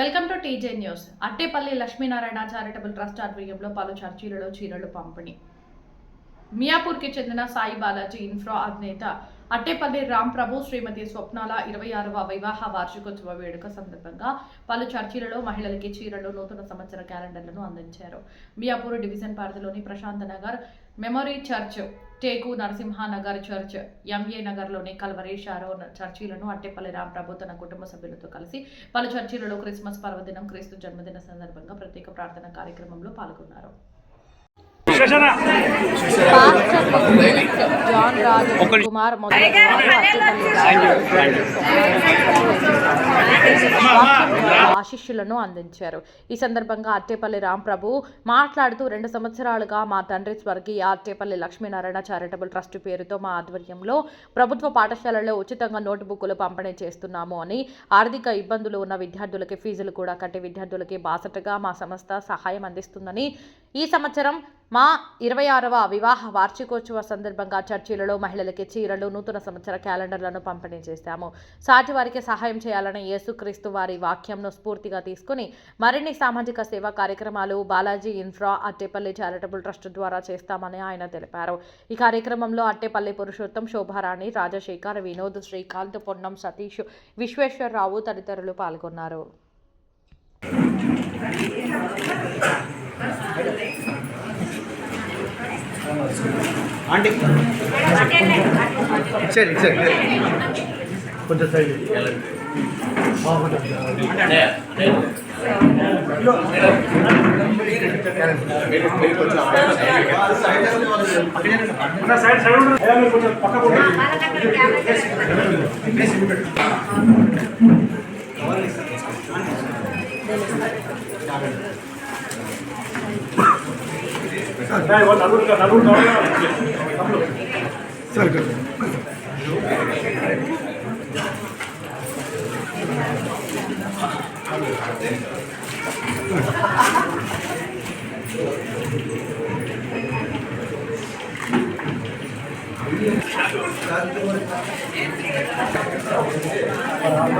Welcome to TJ news. Attepalli Lakshminarayana charitable trust ఆధ్వర్యంలో పలు చర్చీలలో చీరలు పంపిణీ. మియాపూర్కి చెందిన సాయి బాలాజీ ఇన్ఫ్రా అధినేత అట్టేపల్లి రామ్ ప్రభు శ్రీమతి స్వప్నాల ఇరవై ఆరవ వివాహ వార్షికోత్సవ వేడుక సందర్భంగా పలు చర్చిలలో మహిళలకి చీరలు నూతన సంవత్సర క్యాలెండర్లను అందించారు. మియాపూర్ డివిజన్ పరిధిలోని ప్రశాంత్ నగర్ మెమొరీ చర్చ్ టేకు నరసింహానగర్ చర్చ్ ఎంఏ నగర్లోని కల్వరి షారో చర్చిలను అట్టేపల్లి రామ్ ప్రభు తన కుటుంబ సభ్యులతో కలిసి పలు చర్చిలలో క్రిస్మస్ పర్వదినం క్రీస్తు జన్మదిన సందర్భంగా ప్రత్యేక ప్రార్థన కార్యక్రమంలో పాల్గొన్నారు. కుమార్ ఆశిష్యులను అందించారు. ఈ సందర్భంగా అట్టేపల్లి రామ్ ప్రభు మాట్లాడుతూ రెండు సంవత్సరాలుగా మా తండ్రి స్వర్గీయ అట్టేపల్లి లక్ష్మీనారాయణ చారిటబుల్ ట్రస్ట్ పేరుతో మా ఆధ్వర్యంలో ప్రభుత్వ పాఠశాలలో ఉచితంగా నోటుబుక్కులు పంపిణీ చేస్తున్నాము అని ఆర్థిక ఇబ్బందులు ఉన్న విద్యార్థులకి ఫీజులు కూడా కట్టే విద్యార్థులకి బాసటగా మా సంస్థ సహాయం అందిస్తుందని ఈ సంవత్సరం మా ఇరవై ఆరవ వివాహ వార్షికోత్సవ సందర్భంగా చర్చిలలో మహిళలకి చీరలు నూతన సంవత్సర క్యాలెండర్లను పంపిణీ చేశాము. సాటి వారికి సహాయం చేయాలని యేసుక్రీస్తు వారి వాక్యంను స్ఫూర్తిగా తీసుకుని మరిన్ని సామాజిక సేవా కార్యక్రమాలు Balaji infra Attepalli charitable trust ద్వారా చేస్తామని ఆయన తెలిపారు. ఈ కార్యక్రమంలో అట్టేపల్లి పురుషోత్తం శోభారాణి రాజశేఖర్ వినోద్ శ్రీకాంత్ పొన్నం సతీష్ విశ్వేశ్వరరావు తదితరులు పాల్గొన్నారు. ஆண்டி. சரி சரி. கொஞ்சம் சைடு கொஞ்சம் பக்கம் సార్ Thank you.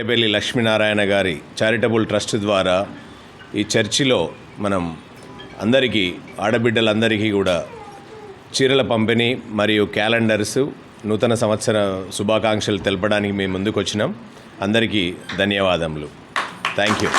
ఎబెల్లి లక్ష్మీనారాయణ గారి చారిటబుల్ ట్రస్ట్ ద్వారా ఈ చర్చిలో మనం అందరికీ ఆడబిడ్డలందరికీ కూడా చీరల పంపిణీ మరియు క్యాలెండర్స్ నూతన సంవత్సర శుభాకాంక్షలు తెలపడానికి మేము ముందుకు వచ్చినాం అందరికీ ధన్యవాదములు. Thank you.